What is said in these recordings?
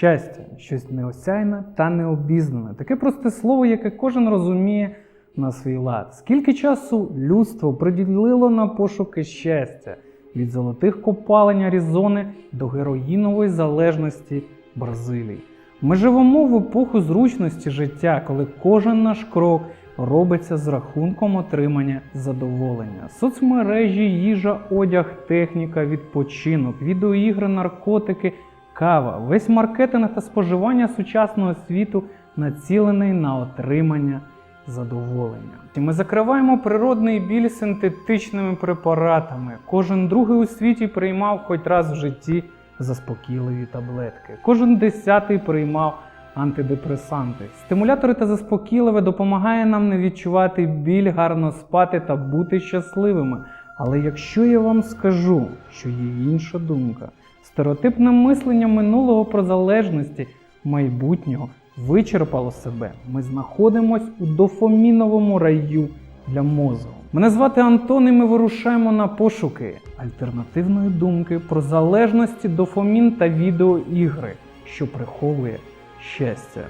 Щастя, щось неосяйне та необізнане. Таке просте слово, яке кожен розуміє на свій лад. Скільки часу людство приділило на пошуки щастя від золотих копалень Аризони до героїнової залежності Бразилії. Ми живемо в епоху зручності життя, коли кожен наш крок робиться з рахунком отримання задоволення. Соцмережі, їжа, одяг, техніка, відпочинок, відеоігри, наркотики, кава. Весь маркетинг та споживання сучасного світу націлений на отримання задоволення. І ми закриваємо природний біль синтетичними препаратами. Кожен другий у світі приймав хоч раз в житті заспокійливі таблетки. Кожен десятий приймав антидепресанти. Стимулятори та заспокійливе допомагає нам не відчувати біль, гарно спати та бути щасливими. Але якщо я вам скажу, що є інша думка, стереотипне мислення минулого про залежності майбутнього вичерпало себе. Ми знаходимось у дофоміновому раю для мозку. Мене звати Антон, і ми вирушаємо на пошуки альтернативної думки про залежності, дофомін та відеоігри, що приховує щастя.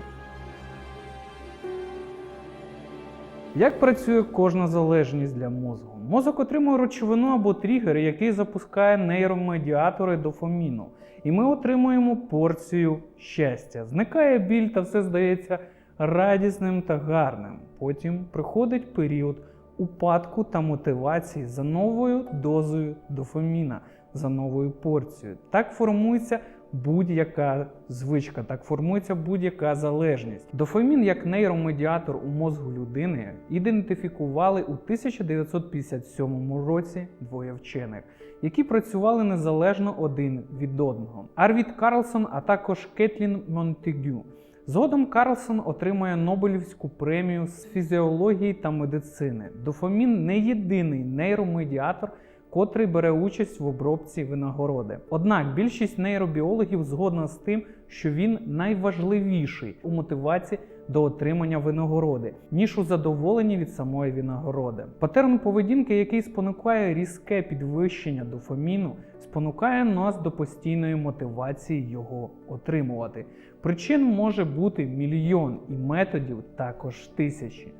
Як працює кожна залежність для мозку? Мозок отримує речовину або тригер, який запускає нейромедіатори дофаміну. І ми отримуємо порцію щастя. Зникає біль та все здається радісним та гарним. Потім приходить період упадку та мотивації за новою дозою дофаміна, за новою порцією. Так формується будь-яка звичка, так формується будь-яка залежність. Дофамін як нейромедіатор у мозку людини ідентифікували у 1957 році двоє вчених, які працювали незалежно один від одного. Арвід Карлсон, а також Кетлін Монтегю. Згодом Карлсон отримає Нобелівську премію з фізіології та медицини. Дофамін не єдиний нейромедіатор, котрий бере участь в обробці винагороди. Однак більшість нейробіологів згодна з тим, що він найважливіший у мотивації до отримання винагороди, ніж у задоволенні від самої винагороди. Патерн поведінки, який спонукає різке підвищення дофаміну, спонукає нас до постійної мотивації його отримувати. Причин може бути мільйон і методів також тисячі.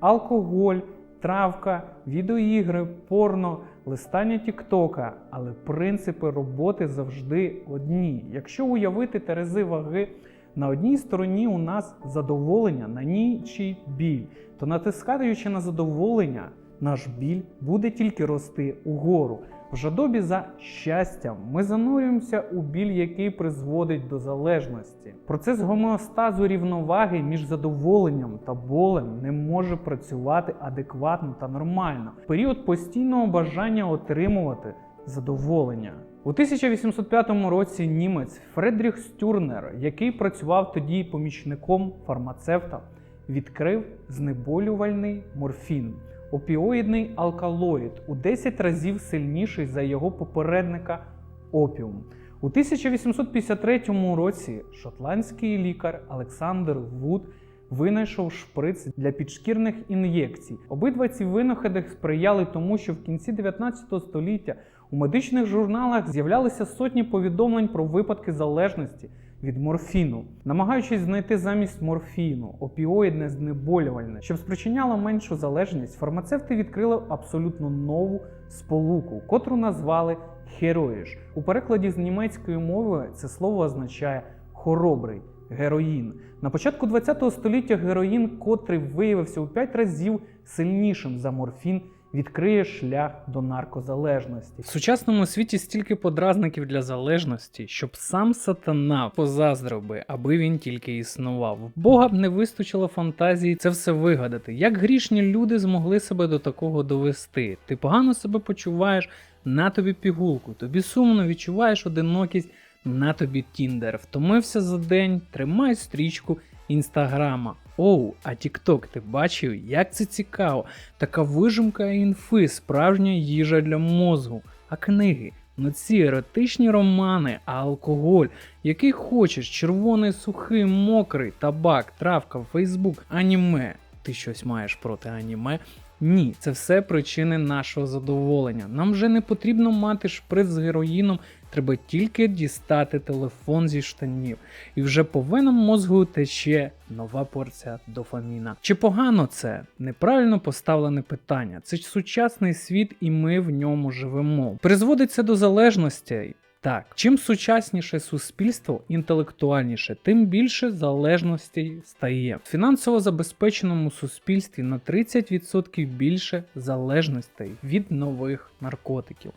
Алкоголь, травка, відеоігри, порно, листання Тіктока, але принципи роботи завжди одні. Якщо уявити терези ваги, на одній стороні у нас задоволення, на іншій біль, то натискаючи на задоволення, наш біль буде тільки рости угору. В жадобі за щастям ми занурюємося у біль, який призводить до залежності. Процес гомеостазу рівноваги між задоволенням та болем не може працювати адекватно та нормально. Період постійного бажання отримувати задоволення. У 1805 році німець Фредріх Стюрнер, який працював тоді помічником фармацевта, відкрив знеболювальний морфін опіоїдний алкалоїд у 10 разів сильніший за його попередника опіум. У 1853 році шотландський лікар Олександр Вуд винайшов шприц для підшкірних ін'єкцій. Обидва ці винаходи сприяли тому, що в кінці 19 століття у медичних журналах з'являлися сотні повідомлень про випадки залежності від морфіну, намагаючись знайти замість морфіну опіоїдне знеболювальне, щоб спричиняло меншу залежність, фармацевти відкрили абсолютно нову сполуку, котру назвали хероїш. У перекладі з німецької мови це слово означає хоробрий. Героїн на початку ХХ століття героїн, котрий виявився у 5 разів сильнішим за морфін, відкриє шлях до наркозалежності. В сучасному світі стільки подразників для залежності, щоб сам сатана позаздрив би, аби він тільки існував. Бога б не вистачило фантазії це все вигадати. Як грішні люди змогли себе до такого довести? Ти погано себе почуваєш, на тобі пігулку, тобі сумно відчуваєш одинокість. На тобі Тіндер. Втомився за день, тримай стрічку інстаграма. Оу, а Тікток ти бачив, як це цікаво. Така вижимка інфи, справжня їжа для мозгу. А книги, ну ці еротичні романи, а алкоголь, який хочеш, червоний, сухий, мокрий, табак, травка, фейсбук, аніме. Ти щось маєш проти аніме? Ні, це все причини нашого задоволення. Нам вже не потрібно мати шприц з героїном, треба тільки дістати телефон зі штанів. І вже по мозгу тече нова порція дофаміна. Чи погано це? Неправильно поставлене питання. Це ж сучасний світ, і ми в ньому живемо. Призводиться до залежностей. Так, чим сучасніше суспільство, інтелектуальніше, тим більше залежностей стає. В фінансово забезпеченому суспільстві на 30% більше залежностей від нових наркотиків.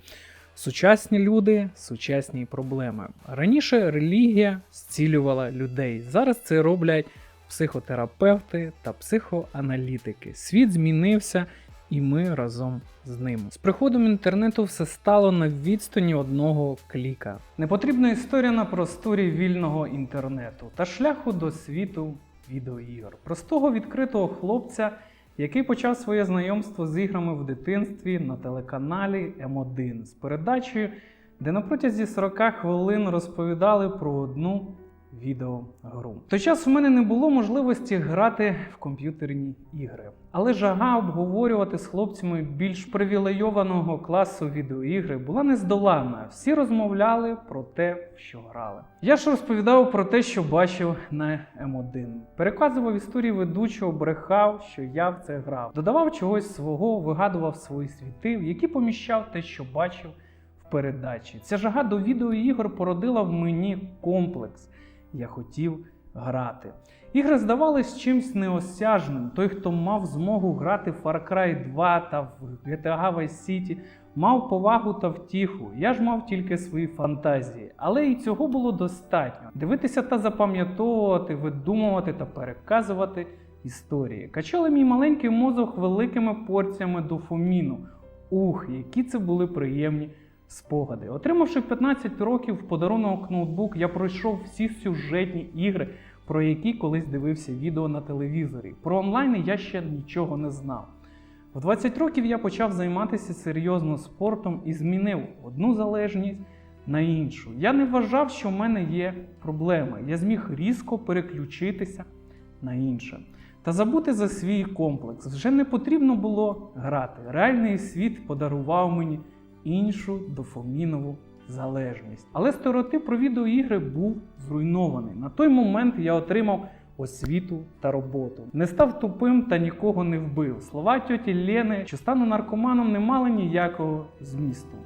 Сучасні люди, сучасні проблеми. Раніше релігія зцілювала людей. Зараз це роблять психотерапевти та психоаналітики. Світ змінився, і ми разом з ним. З приходом інтернету все стало на відстані одного кліка. Непотрібна історія на просторі вільного інтернету та шляху до світу відеоігор. Простого відкритого хлопця, який почав своє знайомство з іграми в дитинстві на телеканалі М1 з передачею, де на протязі 40 хвилин розповідали про одну відеогру. В той час у мене не було можливості грати в комп'ютерні ігри, але жага обговорювати з хлопцями більш привілейованого класу відеоігри була нездоланна. Всі розмовляли про те, що грали. Я ж розповідав про те, що бачив на М1. Переказував історії ведучого, брехав, що я в це грав. Додавав чогось свого, вигадував свої світи, в які поміщав те, що бачив в передачі. Ця жага до відеоігор породила в мені комплекс. Я хотів грати. Ігри здавались чимсь неосяжним. Той, хто мав змогу грати в Far Cry 2 та в GTA Vice City, мав повагу та втіху. Я ж мав тільки свої фантазії. Але і цього було достатньо. Дивитися та запам'ятовувати, видумувати та переказувати історії. Качали мій маленький мозок великими порціями дофаміну. Ух, які це були приємні спогади. Отримавши 15 років в подарунок ноутбук, я пройшов всі сюжетні ігри, про які колись дивився відео на телевізорі. Про онлайн я ще нічого не знав. В 20 років я почав займатися серйозно спортом і змінив одну залежність на іншу. Я не вважав, що в мене є проблеми. Я зміг різко переключитися на інше. Та забути за свій комплекс. Вже не потрібно було грати. Реальний світ подарував мені іншу дофамінову залежність. Але стереотип про відеоігри був зруйнований. На той момент я отримав освіту та роботу. Не став тупим та нікого не вбив. Слова тьоті Лени, що стану наркоманом, не мали ніякого змісту.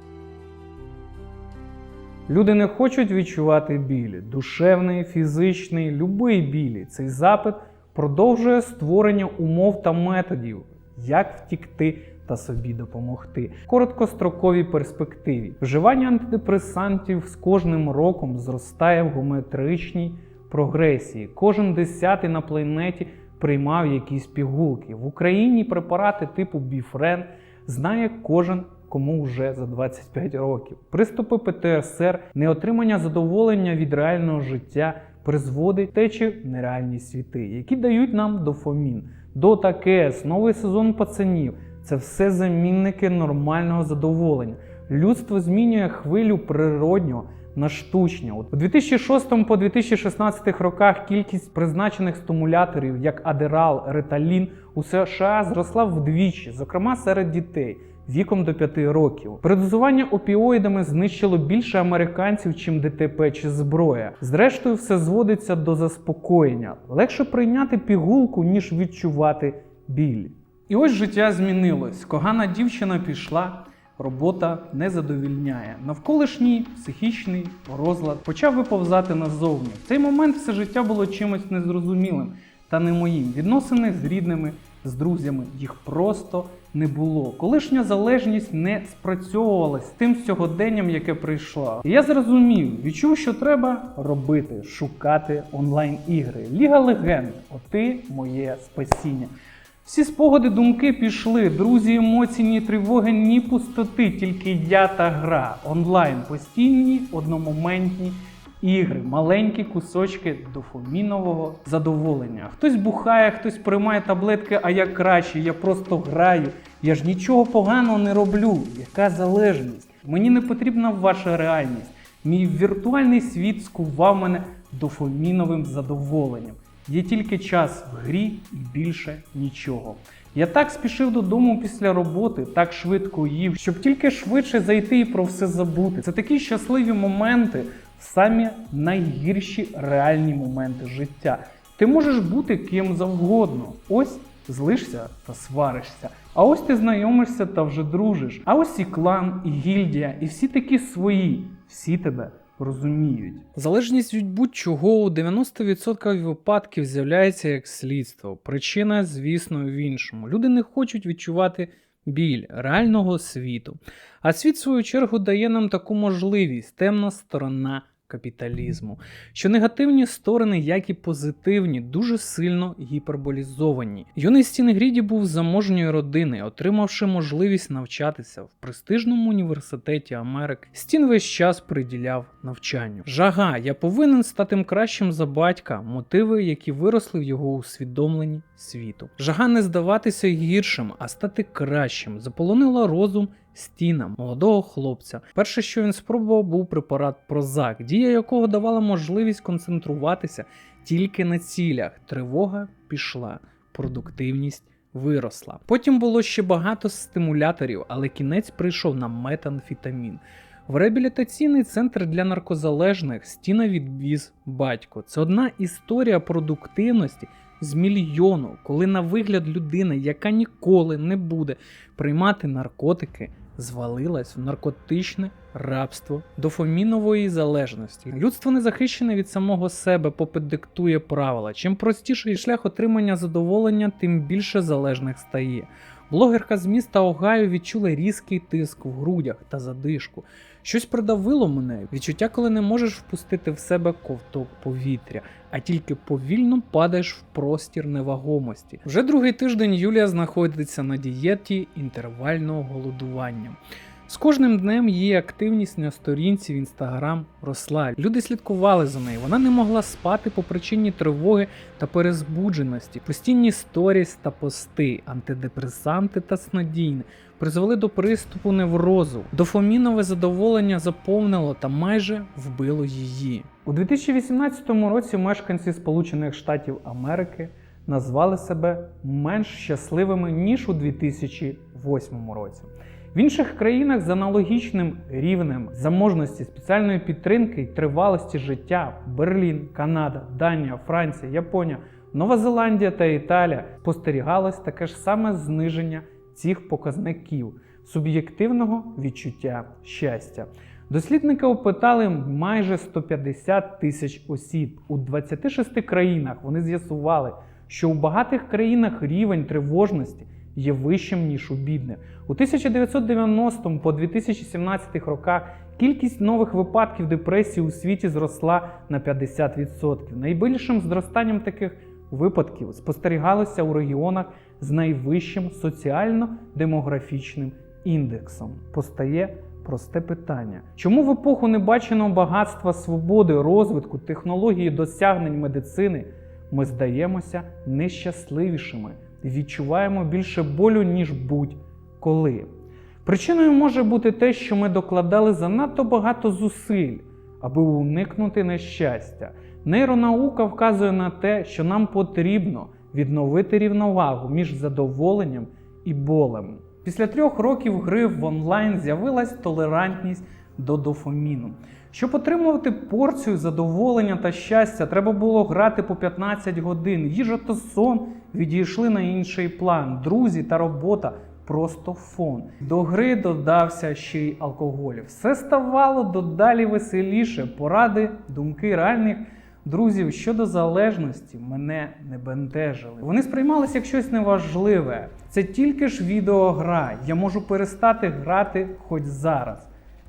Люди не хочуть відчувати білі, душевний, фізичний, любий білі. Цей запит продовжує створення умов та методів, як втікти та собі допомогти. Короткостроковій перспективі вживання антидепресантів з кожним роком зростає в геометричній прогресії. Кожен десятий на планеті приймав якісь пігулки. В Україні препарати типу Біфрен знає кожен. Кому вже за 25 років приступи ПТСР, неотримання задоволення від реального життя призводить течі в нереальні світи, які дають нам дофамін. Дота КС, новий сезон пацанів це все замінники нормального задоволення. Людство змінює хвилю природнього на штучне. От У 2006 по 2016 роках кількість призначених стимуляторів, як Адерал, Реталін, у США зросла вдвічі, зокрема серед дітей. Віком до 5 років передозування опіоїдами знищило більше американців, чим ДТП чи зброя. Зрештою, все зводиться до заспокоєння. Легше прийняти пігулку, ніж відчувати біль. І ось життя змінилось. Когана дівчина пішла, робота не задовільняє. Навколишній психічний розлад почав виповзати назовні. В цей момент все життя було чимось незрозумілим та не моїм. Відносини з рідними, з друзями їх просто не було. Колишня залежність не спрацьовувала з тим сьогоденням, яке прийшло. І я зрозумів, відчув, що треба робити, шукати онлайн-ігри. Ліга легенд, оти моє спасіння. Всі спогади, думки пішли, друзі, емоції, ні тривоги, ні пустоти, тільки я та гра. Онлайн, постійні, одномоментні ігри, маленькі кусочки дофамінового задоволення. Хтось бухає, хтось приймає таблетки, а я краще, я просто граю. Я ж нічого поганого не роблю. Яка залежність? Мені не потрібна ваша реальність. Мій віртуальний світ скував мене дофаміновим задоволенням. Є тільки час в грі і більше нічого. Я так спішив додому після роботи, так швидко їв, щоб тільки швидше зайти і про все забути. Це такі щасливі моменти, самі найгірші реальні моменти життя. Ти можеш бути ким завгодно. Ось злишся та сваришся. А ось ти знайомишся та вже дружиш. А ось і клан, і гільдія, і всі такі свої, всі тебе розуміють. Залежність від будь-чого у 90% випадків з'являється як слідство. Причина, звісно, в іншому. Люди не хочуть відчувати біль реального світу. А світ, в свою чергу, дає нам таку можливість темна сторона капіталізму, що негативні сторони, як і позитивні, дуже сильно гіперболізовані. Юний Стін Гріді був заможньої родини, отримавши можливість навчатися в престижному університеті Америки. Стін весь час приділяв навчанню. Жага, я повинен стати кращим за батька, мотиви, які виросли в його усвідомленні світу. Жага не здаватися гіршим, а стати кращим, заполонила розум. Стіна молодого хлопця. Перше, що він спробував, був препарат Прозак, дія якого давала можливість концентруватися тільки на цілях. Тривога пішла, продуктивність виросла. Потім було ще багато стимуляторів, але кінець прийшов на метамфетамін. В реабілітаційний центр для наркозалежних стіна відвіз батько. Це одна історія продуктивності з мільйону, коли на вигляд людини, яка ніколи не буде приймати наркотики, звалилась в наркотичне рабство дофамінової залежності. Людство не захищене від самого себе, попит диктує правила. Чим простіший шлях отримання задоволення, тим більше залежних стає. Блогерка з міста Огайо відчула різкий тиск в грудях та задишку. Щось придавило мене, відчуття, коли не можеш впустити в себе ковток повітря, а тільки повільно падаєш в простір невагомості. Вже другий тиждень Юлія знаходиться на дієті інтервального голодування. З кожним днем її активність на сторінці в інстаграм росла. Люди слідкували за нею. Вона не могла спати по причині тривоги та перезбудженості, постійні сторіс та пости, антидепресанти та снодійне призвели до приступу неврозу. Дофамінове задоволення заповнило та майже вбило її. У 2018 році мешканці Сполучених Штатів Америки назвали себе менш щасливими ніж у 2008 році. В інших країнах з аналогічним рівнем заможності спеціальної підтримки і тривалості життя Берлін, Канада, Данія, Франція, Японія, Нова Зеландія та Італія спостерігалось таке ж саме зниження цих показників суб'єктивного відчуття щастя. Дослідники опитали майже 150 тисяч осіб у 26 країнах. Вони з'ясували, що у багатих країнах рівень тривожності є вищим ніж у бідних. У 1990 по 2017 роках кількість нових випадків депресії у світі зросла на 50%. Найбільшим зростанням таких випадків спостерігалося у регіонах з найвищим соціально-демографічним індексом. Постає просте питання: чому в епоху небаченого багатства свободи, розвитку, технології, досягнень медицини ми здаємося нещасливішими відчуваємо більше болю, ніж будь-коли? Причиною може бути те, що ми докладали занадто багато зусиль, аби уникнути нещастя. Нейронаука вказує на те, що нам потрібно відновити рівновагу між задоволенням і болем. Після трьох років гри в онлайн з'явилась толерантність до дофаміну. Щоб отримувати порцію задоволення та щастя, треба було грати по 15 годин. Їжа та сон відійшли на інший план. Друзі та робота просто фон. До гри додався ще й алкоголь. Все ставало додалі веселіше. Поради, думки реальних друзів щодо залежності мене не бентежили. Вони сприймалися як щось неважливе. Це тільки ж відеогра. Я можу перестати грати хоч зараз.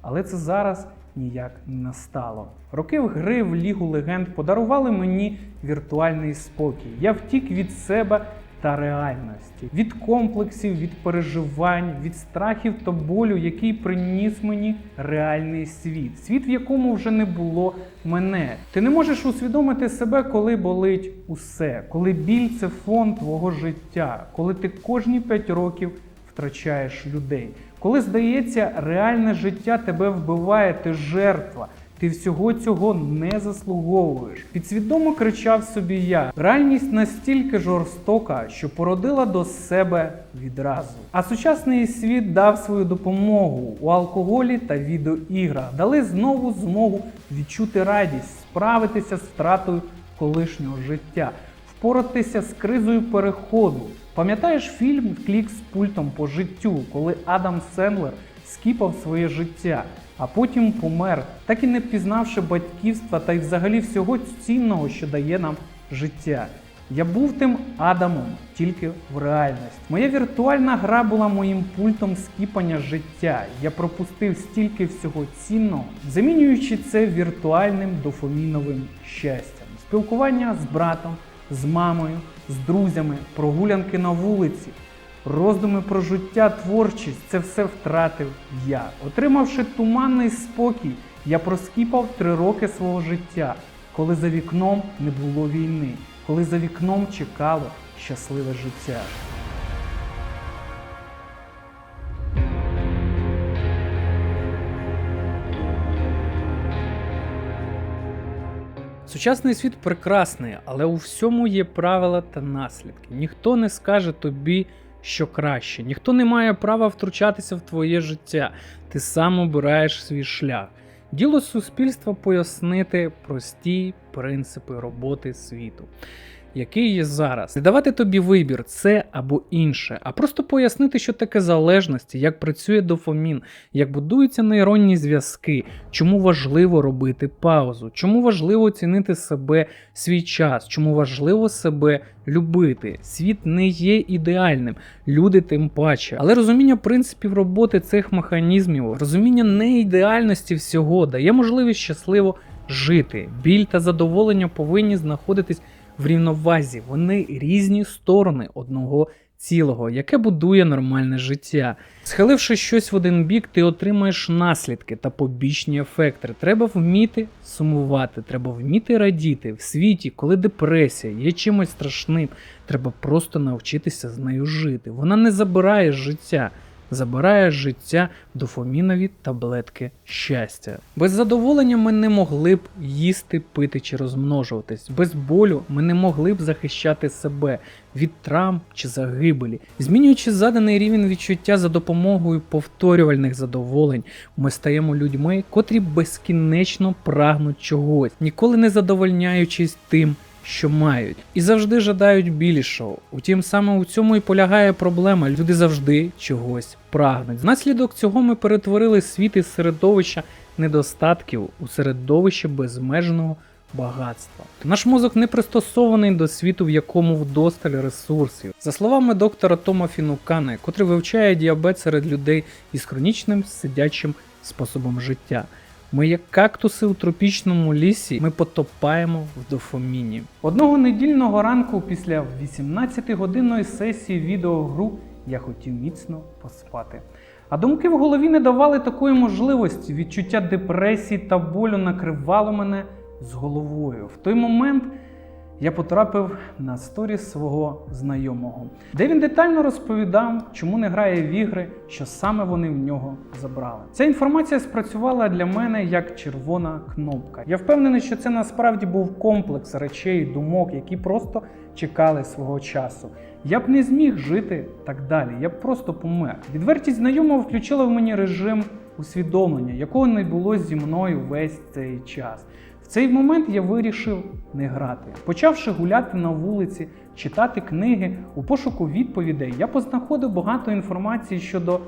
Але це зараз ніяк не настало. Роки в гри в Лігу легенд подарували мені віртуальний спокій. Я втік від себе та реальності, від комплексів, від переживань, від страхів та болю, який приніс мені реальний світ, світ, в якому вже не було мене. Ти не можеш усвідомити себе, коли болить усе, коли біль це фон твого життя, коли ти кожні п'ять років втрачаєш людей. Коли здається, реальне життя тебе вбиває, ти жертва. Ти всього цього не заслуговуєш. Підсвідомо кричав собі я. Реальність настільки жорстока, що породила до себе відразу. А сучасний світ дав свою допомогу у алкоголі та відеоіграх, дали знову змогу відчути радість, справитися з втратою колишнього життя, впоратися з кризою переходу. Пам'ятаєш фільм Клік з пультом по життю, коли Адам Сендлер скіпав своє життя, а потім помер, так і не впізнавши батьківства та й взагалі всього цінного, що дає нам життя. Я був тим Адамом тільки в реальності. Моя віртуальна гра була моїм пультом скіпання життя. Я пропустив стільки всього цінного, замінюючи це віртуальним дофаміновим щастям. Спілкування з братом, з мамою, з друзями, прогулянки на вулиці. Роздуми про життя, творчість це все втратив я. Отримавши туманний спокій, я проскіпав три роки свого життя, коли за вікном не було війни, коли за вікном чекало щасливе життя. Сучасний світ прекрасний, але у всьому є правила та наслідки. Ніхто не скаже тобі, що краще, ніхто не має права втручатися в твоє життя. Ти сам обираєш свій шлях. Діло суспільства пояснити прості принципи роботи світу, який є зараз. Не давати тобі вибір, це або інше, а просто пояснити, що таке залежності, як працює дофамін, як будуються нейронні зв'язки, чому важливо робити паузу, чому важливо цінити себе свій час, чому важливо себе любити. Світ не є ідеальним, люди тим паче. Але розуміння принципів роботи цих механізмів, розуміння неідеальності всього дає можливість щасливо жити. Біль та задоволення повинні знаходитись в рівновазі. Вони різні сторони одного цілого, яке будує нормальне життя. Схиливши щось в один бік, ти отримаєш наслідки та побічні ефекти. Треба вміти сумувати, треба вміти радіти в світі, коли депресія є чимось страшним. Треба просто навчитися з нею жити. Вона не забирає життя. Забирає життя дофамінові таблетки щастя. Без задоволення ми не могли б їсти, пити чи розмножуватись. Без болю ми не могли б захищати себе від травм чи загибелі. Змінюючи заданий рівень відчуття за допомогою повторювальних задоволень, ми стаємо людьми, котрі безкінечно прагнуть чогось, ніколи не задовольняючись тим що мають, і завжди жадають більшого. Утім, саме у цьому і полягає проблема. Люди завжди чогось прагнуть. Внаслідок цього ми перетворили світ із середовища недостатків у середовище безмежного багатства. Наш мозок не пристосований до світу, в якому вдосталь ресурсів. За словами доктора Тома Фінукана, котрий вивчає діабет серед людей із хронічним сидячим способом життя. Ми, як кактуси у тропічному лісі, ми потопаємо в дофоміні. Одного недільного ранку після 18-годинної сесії відеогру я хотів міцно поспати. А думки в голові не давали такої можливості. Відчуття депресії та болю накривало мене з головою. В той момент я потрапив на сторіс свого знайомого, де він детально розповідав, чому не грає в ігри, що саме вони в нього забрали. Ця інформація спрацювала для мене як червона кнопка. Я впевнений, що це насправді був комплекс речей, думок, які просто чекали свого часу. Я б не зміг жити так далі, я б просто помер. Відвертість знайомого включила в мені режим усвідомлення, якого не було зі мною весь цей час. Цей момент я вирішив не грати. Почавши гуляти на вулиці, читати книги у пошуку відповідей, я познаходив багато інформації щодо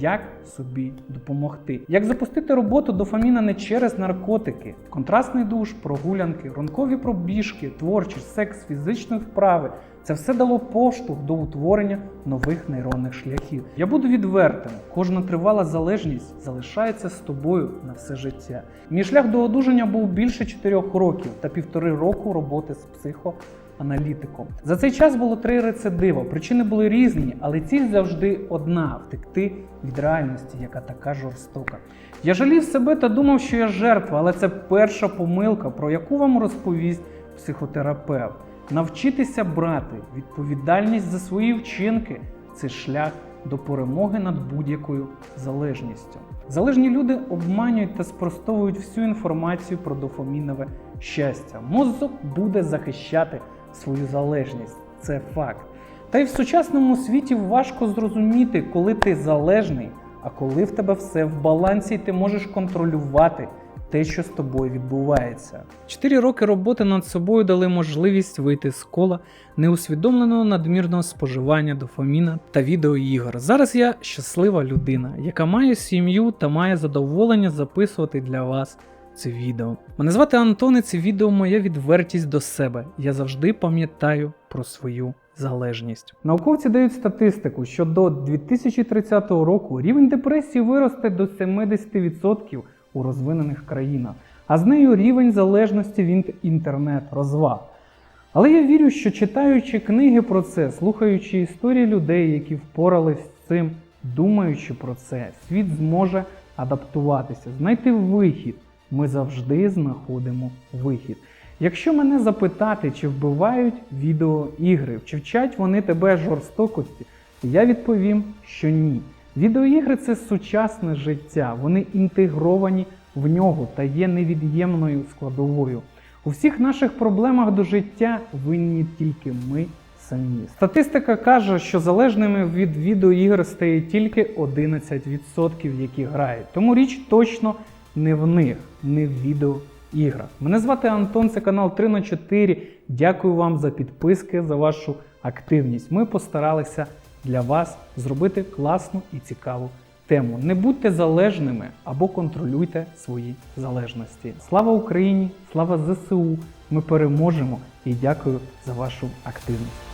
як собі допомогти, як запустити роботу дофаміна не через наркотики, контрастний душ, прогулянки, ранкові пробіжки, творчість, секс, фізичні вправи. Це все дало поштовх до утворення нових нейронних шляхів. Я буду відвертим. Кожна тривала залежність залишається з тобою на все життя. Мій шлях до одужання був більше 4 років та півтори року роботи з психоаналітиком. За цей час було три рецидива. Причини були різні, але ціль завжди одна втекти від реальності, яка така жорстока. Я жалів себе та думав, що я жертва, але це перша помилка, про яку вам розповість психотерапевт. Навчитися брати відповідальність за свої вчинки це шлях до перемоги над будь-якою залежністю. Залежні люди обманюють та спростовують всю інформацію про дофамінове щастя. Мозок буде захищати свою залежність. Це факт. Та й в сучасному світі важко зрозуміти, коли ти залежний, а коли в тебе все в балансі, і ти можеш контролювати те, що з тобою відбувається. Чотири роки роботи над собою дали можливість вийти з кола неусвідомленого надмірного споживання дофаміна та відеоігор. Зараз я щаслива людина, яка має сім'ю та має задоволення записувати для вас це відео. Мене звати Антон, і це відео моя відвертість до себе. Я завжди пам'ятаю про свою залежність. Науковці дають статистику, що до 2030 року рівень депресії виросте до 70% у розвинених країнах, а з нею рівень залежності від інтернет-розваг. Але я вірю, що читаючи книги про це, слухаючи історії людей, які впорались з цим, думаючи про це, світ зможе адаптуватися, знайти вихід. Ми завжди знаходимо вихід. Якщо мене запитати, чи вбивають відеоігри, чи вчать вони тебе жорстокості, я відповім, що ні. Відеоігри це сучасне життя, вони інтегровані в нього та є невід'ємною складовою. У всіх наших проблемах до життя винні тільки ми самі. Статистика каже, що залежними від відеоігр стає тільки 11%, які грають. Тому річ точно не в них, не в відеоіграх. Мене звати Антон, це канал 3 на 4. Дякую вам за підписки, за вашу активність. Ми постаралися для вас зробити класну і цікаву тему. Не будьте залежними або контролюйте свої залежності. Слава Україні! Слава ЗСУ! Ми переможемо і дякую за вашу активність.